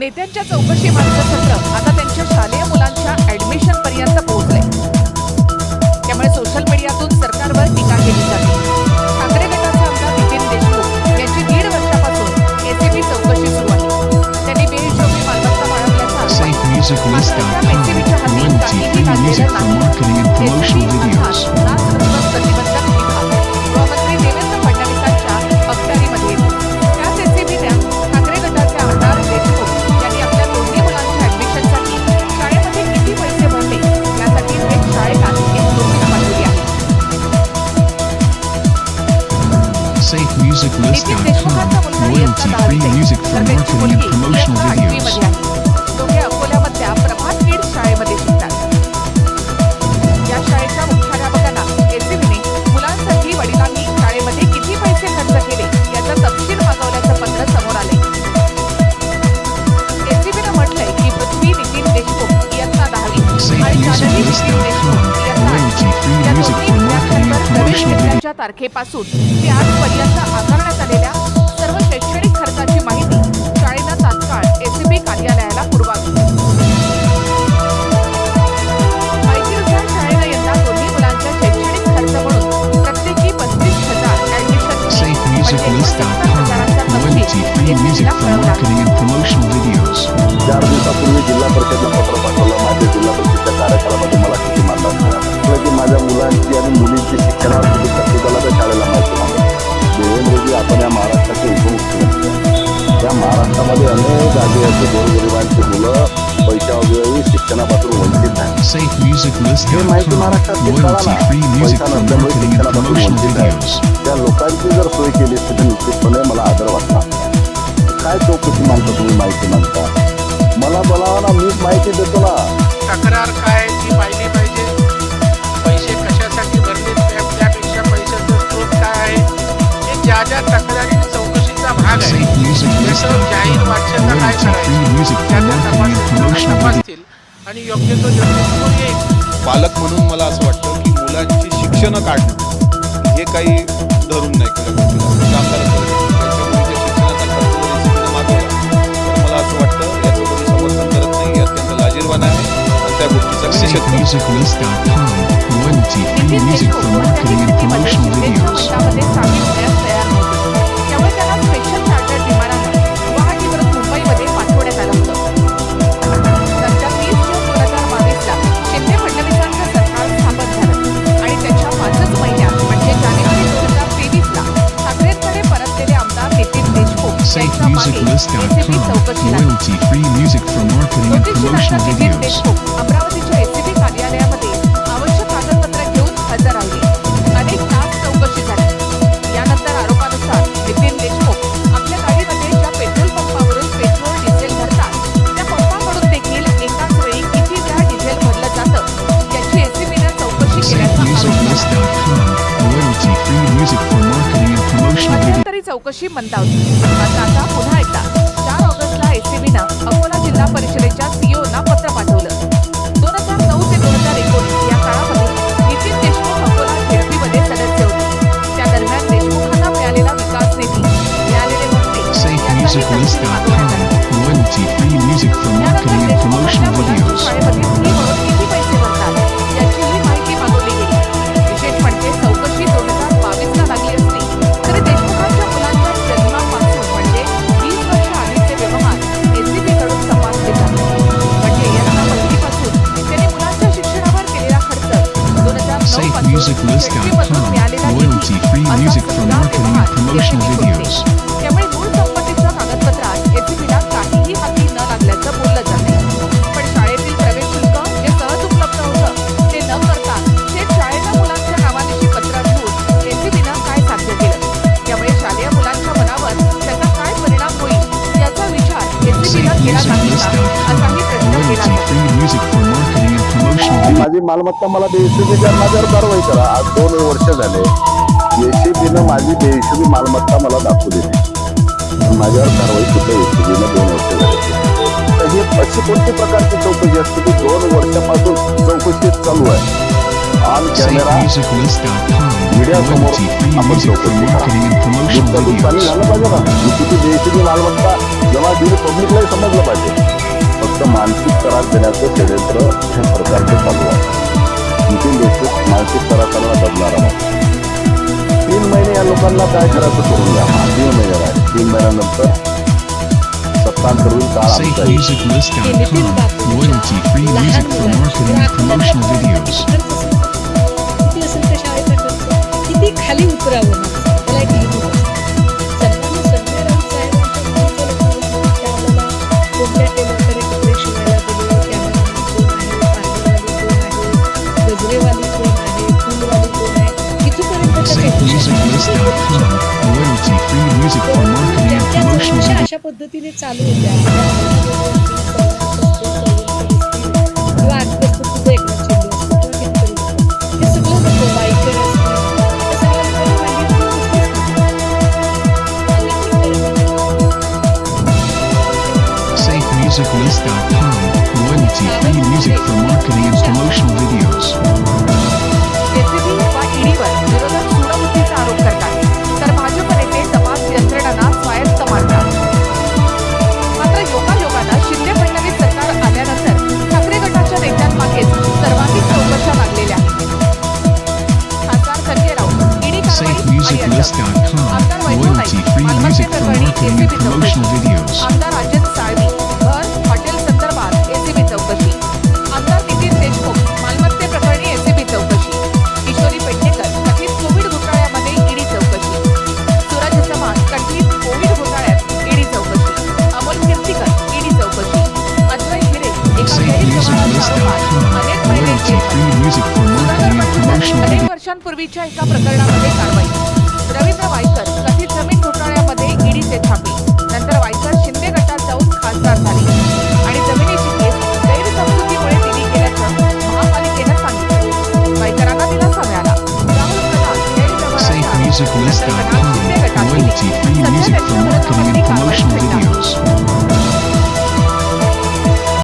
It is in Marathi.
नेत्यांच्या चौकशी मागचं सत्र आता त्यांच्या शालेय मुलांच्या ऍडमिशन पर्यंत पोहोचलंय त्यामुळे सोशल मीडियातून सरकारवर टीका केली जाते ठाकरे गटाचे आमदार नितीन देशमुख यांची दीड वर्षापासून एसीबी चौकशी सुरू आहे त्यांनी बेहिशोबी मालमत्ता बाळगल्याचा. एसीबीच्या हाती काहीही लागलेलं नाही. music list.com, royalty-free music for marketing and promotional videos. विद्यार्थ्यांवर तारखेपासून ते आजपर्यंत आकारण्यात आलेल्या सर्व शैक्षणिक खर्चाची माहिती शाळेनं तात्काळ एसीबी कार्यालयात वंचित आहेत हे माहिती SafeMusicList.com. महाराष्ट्रात Royalty free music for marketing and promotional videos. आहे त्या लोकांची जर सोय केली असती तर निश्चितपणे मला आदर वाटला काय चौकशी मानता तुम्ही माहिती मागता? मला बोलावा ना मीच माहिती देतो ना. तक्रार काय? ती पाहिली पाहिजे. पैसे कशासाठी भरले? त्या- त्यापेक्षा पैशाचा स्रोत काय आहे? हे ज्या ज्या तक्रारी चौकशीचा भाग आहे जसं जाहीर वाच्यता काय करायची music for त्या त्या marketing and तपासतील promotional videos. तपासतील आणि योग्य तो निर्णय येईल. पालक म्हणून मला असं वाटतं की मुलांची शिक्षणं काढणं हे काही धरून नाही तर मला असं वाटतं याचं कोणी समर्थन करत नाही हे अत्यंत लाजीरवान आहे. आणि त्या गोष्टीचा musiclist.com. Royalty-free music for marketing and promotional videos. चौकशी मंदावली. मात्र आता पुन्हा एकदा चार ऑगस्टला एसीबीनं अकोला जिल्हा परिषदेच्या सीओना पत्र पाठवलं. दोन हजार नऊ ते दोन हजार एकोणीस या काळामध्ये नितीन देशमुख अकोला झेडपीमध्ये सदस्य होते. त्या दरम्यान देशमुखांना मिळालेला विकास निधी मिळालेले भत्ते नऊ SafeMusicList.com. मिळालेला Royalty free Nidhi music marketing and व्यवहार promotional videos. त्यामुळे मूळ संपत्तीच्या कागदपत्रात एसीबीला काहीही हाती न लागल्याचं बोललं जाते पण शाळेतील प्रवेश शुल्क जे सहज उपलब्ध होतं. ते न करता थेट शाळेनं मुलांच्या नावानिशी पत्र ठेवून एसीबीनं काय साध्य केलं? त्यामुळे शालेय मुलांच्या मनावर त्याचा काय परिणाम होईल? याचा विचार एसीबीला केला का असाही प्रश्न केला माझी मालमत्ता मला बेहिशोबीच्या माझ्यावर कारवाई करा. आज दोन वर्ष झाले. एसीबीनं माझी बेहिशोबी मालमत्ता मला दाखवू दिली. माझ्यावर कारवाई सुद्धा एसीबीनं दोन वर्ष झाले. तर ही अशी कोणती प्रकारची चौकशी असते? की दोन वर्षापासून चौकशी चालू आहे. ऑन कॅमेरा मीडियासमोर आपण चौकशी झालं पाहिजे ना. मी किती बेहिशोबी मालमत्ता जेव्हा दिली पब्लिकलाही समजलं पाहिजे. मानसिक त्रास देण्याचं षडयंत्र ह्या सरकारचं चालू आहे. नितीन देशमुख मानसिक त्रासाला दबणारा आहे. तीन महिने या लोकांना काय करायचं करून द्या हा तीन महिने राहिले तीन महिन्यानंतर सत्तांतर होईल काळ आमचा? येईल हे नितीन SafeMusicList.com. अशा पद्धतीने चालू होत्या. Free मालमत्ते music for marketing and ACB promotional चौकशी videos. आमदार राजन साळवी घर हॉटेल संदर्भात एसीबी चौकशी. आमदार नितीन देशमुख मालमत्ते प्रकरणी एसीबी चौकशी. किशोरी पेडणेकर कथित कोविड घोटाळ्यामध्ये ईडी चौकशी. सूरज चव्हाण कथित कोविड घोटाळ्यात ईडी चौकशी. अमोल कीर्तीकर ईडी चौकशी. अद्वै हिरे एका आरोपात अनेक महिने Royalty jail free music for marketing and promotional अनेक videos. वर्षांपूर्वीच्या एका प्रकरणामध्ये कारवाई. रवींद्र वायकर कथित जमीन घोटाळ्यामध्ये ईडीचे छापे